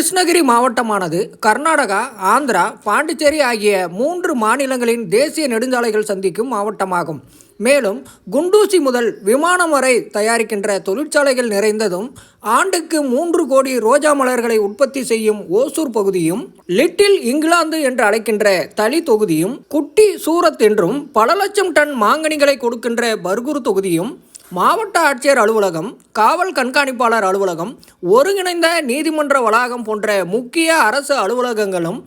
கிருஷ்ணகிரி மாவட்டமானது கர்நாடகா ஆந்திரா பாண்டிச்சேரி ஆகிய மூன்று மாநிலங்களின் தேசிய நெடுஞ்சாலைகள் சந்திக்கும் மாவட்டமாகும். மேலும் குண்டூசி முதல் விமானம் வரை தயாரிக்கின்ற தொழிற்சாலைகள் நிறைந்ததும் ஆண்டுக்கு மூன்று கோடி ரோஜா மலர்களை உற்பத்தி செய்யும் ஓசூர் பகுதியும் லிட்டில் இங்கிலாந்து என்று அழைக்கின்ற தளி தொகுதியும் குட்டி சூரத் என்றும் பல லட்சம் டன் மாங்கனிகளை கொடுக்கின்ற பர்கூர் தொகுதியும் மாவட்ட ஆட்சியர் அலுவலகம் காவல் கண்காணிப்பாளர் அலுவலகம் ஒருங்கிணைந்த நீதிமன்ற வளாகம் போன்ற முக்கிய அரசு அலுவலகங்களும்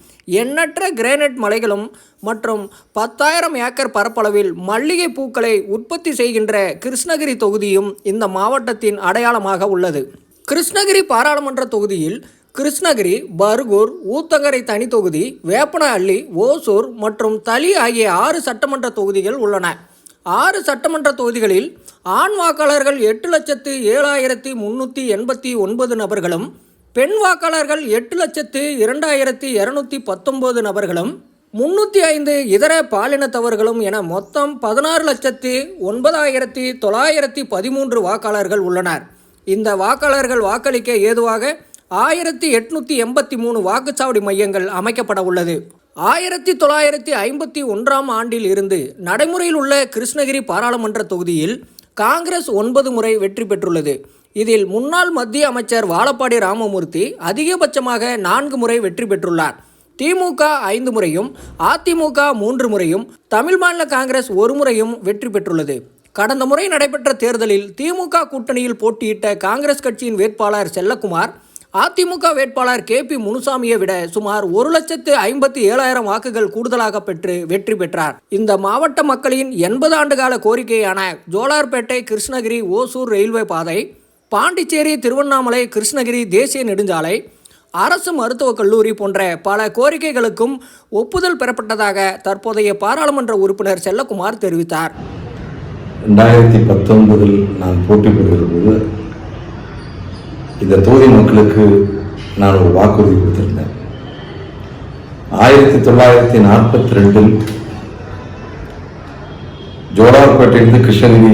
எண்ணற்ற கிரேனைட் மலைகளும் மற்றும் பத்தாயிரம் ஏக்கர் பரப்பளவில் மல்லிகை பூக்களை உற்பத்தி செய்கின்ற கிருஷ்ணகிரி தொகுதியும் இந்த மாவட்டத்தின் அடையாளமாக உள்ளது. கிருஷ்ணகிரி பாராளுமன்ற தொகுதியில் கிருஷ்ணகிரி பர்கூர் ஊத்தங்கரை தனி தொகுதி வேப்பனஹள்ளி ஓசூர் மற்றும் தளி ஆகிய ஆறு சட்டமன்ற தொகுதிகள் உள்ளன. ஆறு சட்டமன்ற தொகுதிகளில் ஆண் வாக்காளர்கள் எட்டு லட்சத்து ஏழாயிரத்தி முன்னூற்றி எண்பத்தி ஒன்பது நபர்களும் பெண் வாக்காளர்கள் எட்டு லட்சத்து இரண்டாயிரத்தி இரநூத்தி பத்தொம்போது நபர்களும் முன்னூற்றி ஐந்து இதர பாலினத்தவர்களும் என மொத்தம் பதினாறு லட்சத்தி ஒன்பதாயிரத்தி தொள்ளாயிரத்தி பதிமூன்று வாக்காளர்கள் உள்ளனர். இந்த வாக்காளர்கள் வாக்களிக்க ஏதுவாக ஆயிரத்தி எட்நூற்றி எண்பத்தி மூணு வாக்குச்சாவடி மையங்கள் அமைக்கப்பட உள்ளது. ஆயிரத்தி தொள்ளாயிரத்தி ஐம்பத்தி ஒன்றாம் ஆண்டில் இருந்து நடைமுறையில் உள்ள கிருஷ்ணகிரி பாராளுமன்ற தொகுதியில் காங்கிரஸ் ஒன்பது முறை வெற்றி பெற்றுள்ளது. இதில் முன்னாள் மத்திய அமைச்சர் வாழப்பாடி ராமமூர்த்தி அதிகபட்சமாக நான்கு முறை வெற்றி பெற்றுள்ளார். திமுக ஐந்து முறையும் அதிமுக மூன்று முறையும் தமிழ் மாநில காங்கிரஸ் ஒரு முறையும் வெற்றி பெற்றுள்ளது. கடந்த முறை நடைபெற்ற தேர்தலில் திமுக கூட்டணியில் போட்டியிட்ட காங்கிரஸ் கட்சியின் வேட்பாளர் செல்லக்குமார் அதிமுக வேட்பாளர் கே பி முனுசாமியை விட சுமார் ஒரு லட்சத்து ஐம்பத்தி ஏழாயிரம் வாக்குகள் கூடுதலாக பெற்று வெற்றி பெற்றார். இந்த மாவட்ட மக்களின் எண்பது ஆண்டுகால கோரிக்கையான ஜோலார்பேட்டை கிருஷ்ணகிரி ஓசூர் ரயில்வே பாதை பாண்டிச்சேரி திருவண்ணாமலை கிருஷ்ணகிரி தேசிய நெடுஞ்சாலை அரசு மருத்துவக் கல்லூரி போன்ற பல கோரிக்கைகளுக்கும் ஒப்புதல் பெறப்பட்டதாக தற்போதைய பாராளுமன்ற உறுப்பினர் செல்லக்குமார் தெரிவித்தார். ரெண்டாயிரத்தி பத்தொன்பதில் நான் போட்டி போடுகிற போது இந்த தொகுதி மக்களுக்கு நான் ஒரு வாக்குறுதி கொடுத்திருந்தேன். ஆயிரத்தி தொள்ளாயிரத்தி நாற்பத்தி ரெண்டில் ஜோலார்பேட்டையிலிருந்து கிருஷ்ணகிரி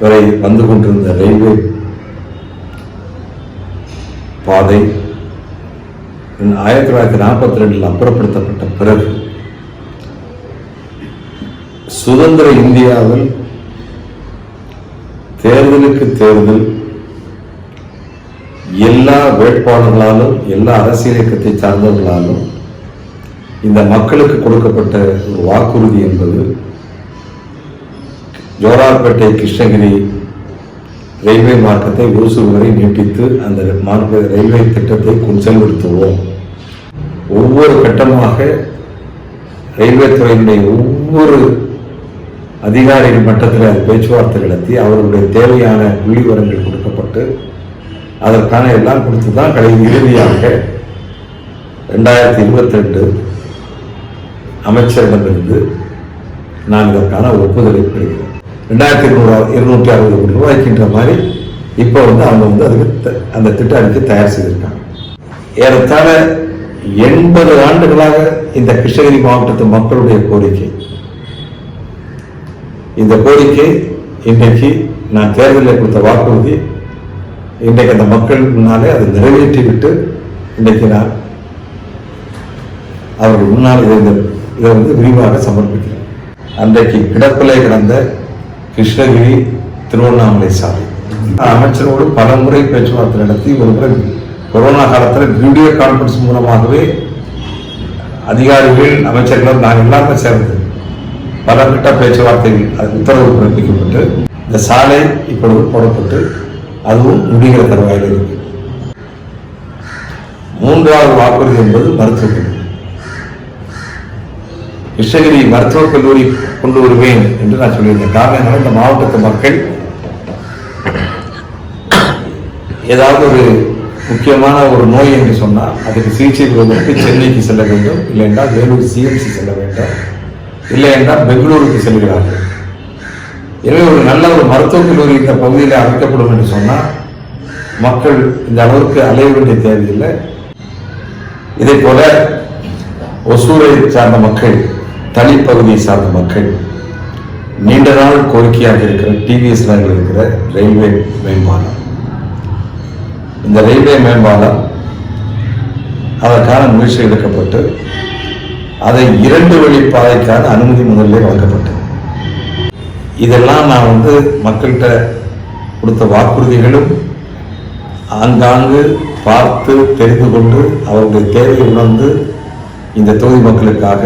வரை வந்து கொண்டிருந்த ரயில்வே பாதை ஆயிரத்தி தொள்ளாயிரத்தி நாற்பத்தி ரெண்டில் அப்புறப்படுத்தப்பட்ட பிறகு சுதந்திர இந்தியாவில் தேர்தலுக்கு தேர்தல் எல்லா வேட்பாளர்களாலும் எல்லா அரசியல் இயக்கத்தை சார்ந்தவர்களாலும் இந்த மக்களுக்கு கொடுக்கப்பட்ட ஒரு வாக்குறுதி என்பது ஜோரார்பேட்டை கிருஷ்ணகிரி ரயில்வே மார்க்கத்தை ஓசூர் வரை நீட்டித்து அந்த மார்க்க ரயில்வே திட்டத்தை செயல்படுத்துவோம் ஒவ்வொரு கட்டமாக ரயில்வே துறையினுடைய ஒவ்வொரு அதிகாரிகள் மட்டத்தில் அது பேச்சுவார்த்தை நடத்தி அவர்களுடைய தேவையான புள்ளி விவரங்கள் கொடுக்கப்பட்டு அதற்கான எல்லாம் கொடுத்து தான் கடை இறுதியாக ரெண்டாயிரத்தி இருபத்தி ரெண்டு அமைச்சரிடமிருந்து நான் இதற்கான ஒப்புதலை பெறுகிறேன். ரெண்டாயிரத்தி இருநூறு இருநூற்றி அறுபது கோடி ரூபாய்க்கின்ற மாதிரி இப்போ வந்து அவங்க வந்து அதுக்கு த- அந்த திட்ட அறிக்கை தயார் செய்திருக்காங்க. ஏறத்தாழ எண்பது ஆண்டுகளாக இந்த கிருஷ்ணகிரி மாவட்டத்து மக்களுடைய கோரிக்கை. இந்த கோரிக்கை இன்றைக்கு நான் தேர்தலில் கொடுத்த வாக்குறுதி இன்றைக்கு அந்த மக்கள் முன்னாலே அதை நிறைவேற்றி விட்டு இன்றைக்கு நான் அவர்கள் முன்னால் இருந்த இந்த- இதை வந்து விரிவாக சமர்ப்பிக்கிறேன். அன்றைக்கு கிடப்பிலே கிடந்த கிருஷ்ணகிரி திருவண்ணாமலை சாலை. அமைச்சரோடு பல முறை பேச்சுவார்த்தை நடத்தி ஒரு முறை கொரோனா காலத்தில் வீடியோ கான்ஃபரன்ஸ் மூலமாகவே அதிகாரிகள் அமைச்சர்கள் நாங்கள் எல்லாருமே சேர்ந்து பல கட்ட பேச்சுவார்த்தைகள் அது உத்தரவு பிறப்பிக்கப்பட்டு இந்த சாலை இப்பொழுது போடப்பட்டு அதுவும் முடிகிற தருவாயில் இருக்கு. மூன்றாவது வாக்குறுதி என்பது மருத்துவக் கல்லூரி. கிருஷ்ணகிரி மருத்துவக் கல்லூரி கொண்டு வருவேன் என்று நான் சொல்லியிருந்தேன். காரணம் என்னன்னா, இந்த மாவட்டத்து மக்கள் ஏதாவது ஒரு முக்கியமான ஒரு நோய் என்று சொன்னால் அதுக்கு சிகிச்சை பெறுவதற்கு சென்னைக்கு செல்ல வேண்டும். இல்லை என்றால் வேலூர் சிஎம்சி செல்ல வேண்டும். இல்லை என்றால் பெங்களூருக்கு செல்கிறார்கள். எனவே ஒரு நல்ல ஒரு மருத்துவக் கல்லூரி இந்த பகுதியில் அமைக்கப்படும் என்று சொன்னால் மக்கள் இந்த அளவுக்கு அலைய வேண்டிய தேவையில்லை. இதே போல ஒசூரை சார்ந்த மக்கள் தனிப்பகுதியை பகுதியை சார்ந்த மக்கள் நீண்ட நாள் கோரிக்கையாக இருக்கிற டிவிஎஸ் இருக்கிற ரயில்வே மேம்பாலம். இந்த ரயில்வே மேம்பாலம் அதற்கான முயற்சி எடுக்கப்பட்டு அதை இரண்டு வழி பாதைக்கான அனுமதி முதலில் வழங்கப்பட்டது. இதெல்லாம் நான் வந்து மக்கள்கிட்ட கொடுத்த வாக்குறுதிகளும் ஆங்காங்கு பார்த்து தெரிந்து கொண்டு அவருடைய தேவையை உணர்ந்து இந்த தொகுதி மக்களுக்காக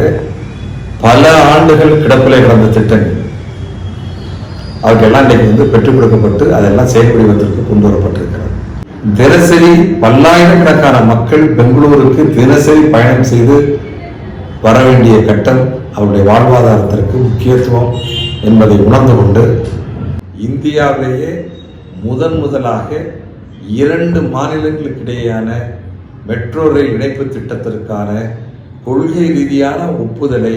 பல ஆண்டுகள் கிடப்பிலே கிடந்த திட்டங்கள். அவருக்கெல்லாம் இன்றைக்கு வந்து பெற்றுக் கொடுக்கப்பட்டு அதெல்லாம் செயல்படுவதற்கு கொண்டு வரப்பட்டிருக்கிறது. தினசரி பல்லாயிரக்கணக்கான மக்கள் பெங்களூருக்கு தினசரி பயணம் செய்து வர வேண்டிய கட்டம் அவருடைய வாழ்வாதாரத்திற்கு முக்கியத்துவம் என்பதை உணர்ந்து கொண்டு இந்தியாவிலேயே முதன் முதலாக இரண்டு மாநிலங்களுக்கிடையேயான மெட்ரோ ரயில் இணைப்பு திட்டத்திற்கான கொள்கை ரீதியான ஒப்புதலை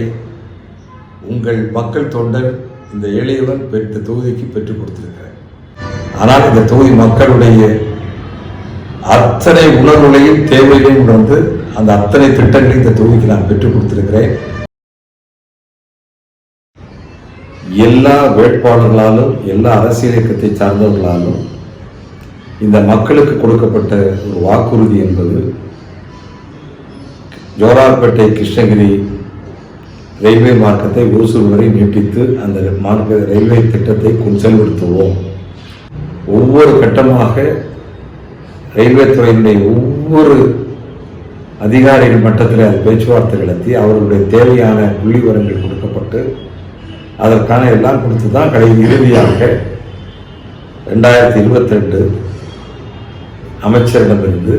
உங்கள் மக்கள் தொண்டர் இந்த எளியவர் பெற்ற தொகுதிக்கு பெற்றுக் கொடுத்திருக்கிறார். ஆனால் இந்த தொகுதி மக்களுடைய அத்தனை உணர்வுகளையும் தேவைகளையும் உணர்ந்து அந்த அத்தனை திட்டங்களையும் இந்த தொகுதிக்கு நான் பெற்றுக் கொடுத்திருக்கிறேன். எல்லா வேட்பாளர்களாலும் எல்லா அரசியல் இயக்கத்தை சார்ந்தவர்களாலும் இந்த மக்களுக்கு கொடுக்கப்பட்ட ஒரு வாக்குறுதி என்பது ஜோரார்பேட்டை கிருஷ்ணகிரி ரயில்வே மார்க்கத்தை ஓசூர் வரை நீட்டித்து அந்த மார்க்க ரயில்வே திட்டத்தை செயல்படுத்துவோம். ஒவ்வொரு கட்டமாக ரயில்வே துறையினுடைய ஒவ்வொரு அதிகாரிகள் மட்டத்தில் அது பேச்சுவார்த்தை நடத்தி அவர்களுடைய தேவையான புள்ளி விவரங்கள் கொடுக்கப்பட்டு அதற்கான எல்லாம் கொடுத்து தான் கடை இறுதியாக ரெண்டாயிரத்தி இருபத்தி ரெண்டு அமைச்சரிடமிருந்து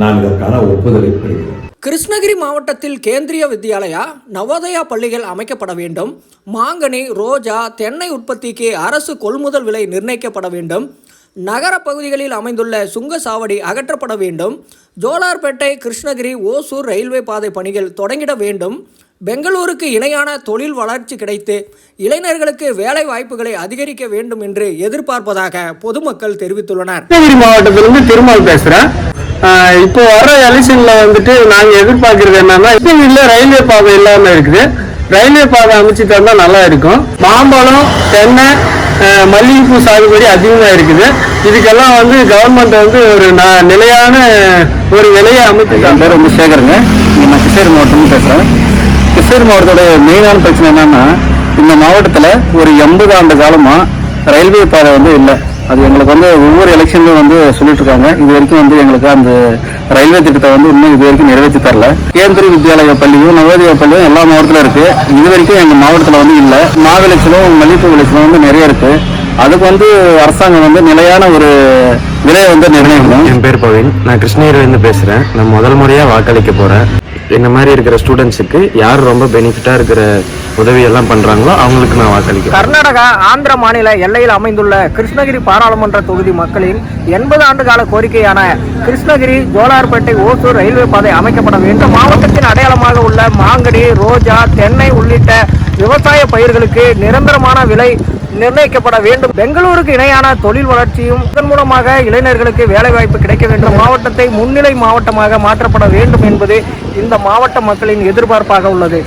நான் இதற்கான ஒப்புதலை பெறுகிறேன் கிருஷ்ணகிரி மாவட்டத்தில் கேந்திரிய வித்யாலயா நவோதயா பள்ளிகள் அமைக்கப்பட வேண்டும். மாங்கனி ரோஜா தென்னை உற்பத்திக்கு அரசு கொள்முதல் விலை நிர்ணயிக்கப்பட வேண்டும். நகர பகுதிகளில் அமைந்துள்ள சுங்க சாவடி அகற்றப்பட வேண்டும். ஜோலார்பேட்டை கிருஷ்ணகிரி ஓசூர் ரயில்வே பாதை பணிகள் தொடங்கிட வேண்டும். பெங்களூருக்கு இணையான தொழில் வளர்ச்சி கிடைத்து இளைஞர்களுக்கு வேலை வாய்ப்புகளை அதிகரிக்க வேண்டும் என்று எதிர்பார்ப்பதாக பொதுமக்கள் தெரிவித்துள்ளனர். கிருஷ்ணகிரி மாவட்டத்திலிருந்து திருமால் பேசுறேன். ஆஹ் இப்போ வர எலெக்ஷன்ல வந்துட்டு நாங்க எதிர்பார்க்கறது என்னன்னா கிருஷ்ணகிரியில ரயில்வே பாதை இல்லாம இருக்குது. ரயில்வே பாதை அமைச்சு தந்தா நல்லா இருக்கும். மாம்பழம் தென்னை மல்லிகைப்பூ சாகுபடி அதிகமா இருக்குது. இதுக்கெல்லாம் வந்து கவர்மெண்ட் வந்து ஒரு ந- நிலையான ஒரு விலையை அமைத்து பேர் வந்து சேகருங்க. நான் கிருஷ்ணகிரி மாவட்டம் பேசுகிறேன் கிருஷ்ணகிரி மாவட்டத்தோட மெயினான பிரச்சனை என்னன்னா இந்த மாவட்டத்தில் ஒரு எண்பது ஆண்டு காலமாக ரயில்வே பாதை வந்து இல்லை. அது எங்களுக்கு வந்து ஒவ்வொரு எலெக்ஷன்லையும் வந்து சொல்லிட்டு இருக்காங்க இது வரைக்கும் வந்து எங்களுக்கு அந்த ரயில்வே திட்டத்தை வந்து இன்னும் இது வரைக்கும் நிறைவேற்றி தரல. கேந்திரி வித்யாலய பள்ளியும் நவோதய பள்ளியும் எல்லா மாவட்டத்திலும் இருக்கு. இது வரைக்கும் எங்கள் மாவட்டத்தில் வந்து இல்லை. மாவிளைச்சலும் மல்லிகைப்பூ விளைச்சலும் வந்து நிறைய இருக்கு. அதுக்கு வந்து அரசாங்கம் வந்து நிலையான ஒரு விலையை வந்து நிர்ணயிக்கணும். என் பேர் பவின். நான் கிருஷ்ணகிரிலேருந்து பேசுகிறேன் நான் முதல் முறையாக வாக்களிக்க போகிறேன் இந்த மாதிரி இருக்கிற ஸ்டூடெண்ட்ஸுக்கு யார் ரொம்ப பெனிஃபிட்டாக இருக்கிற உதவியெல்லாம் பண்ணுறாங்களோ அவங்களுக்கு நான் வாக்களிக்கிறேன். கர்நாடகா ஆந்திர மாநில எல்லையில் அமைந்துள்ள கிருஷ்ணகிரி பாராளுமன்ற தொகுதி மக்களின் எண்பது ஆண்டு கால கோரிக்கையான கிருஷ்ணகிரி ஜோலார்பேட்டை ஓசூர் ரயில்வே பாதை அமைக்கப்பட வேண்டும். மாவட்டத்தின் அடையாளமாக உள்ள மாங்கடி ரோஜா தென்னை உள்ளிட்ட விவசாய பயிர்களுக்கு நிரந்தரமான விலை நிர்ணயிக்கப்பட வேண்டும். பெங்களூருக்கு இணையான தொழில் வளர்ச்சியும் இதன் மூலமாக இளைஞர்களுக்கு வேலைவாய்ப்பு கிடைக்க வேண்டும். மாவட்டத்தை முன்னிலை மாவட்டமாக மாற்றப்பட வேண்டும் என்பது இந்த மாவட்ட மக்களின் எதிர்பார்ப்பாக உள்ளது.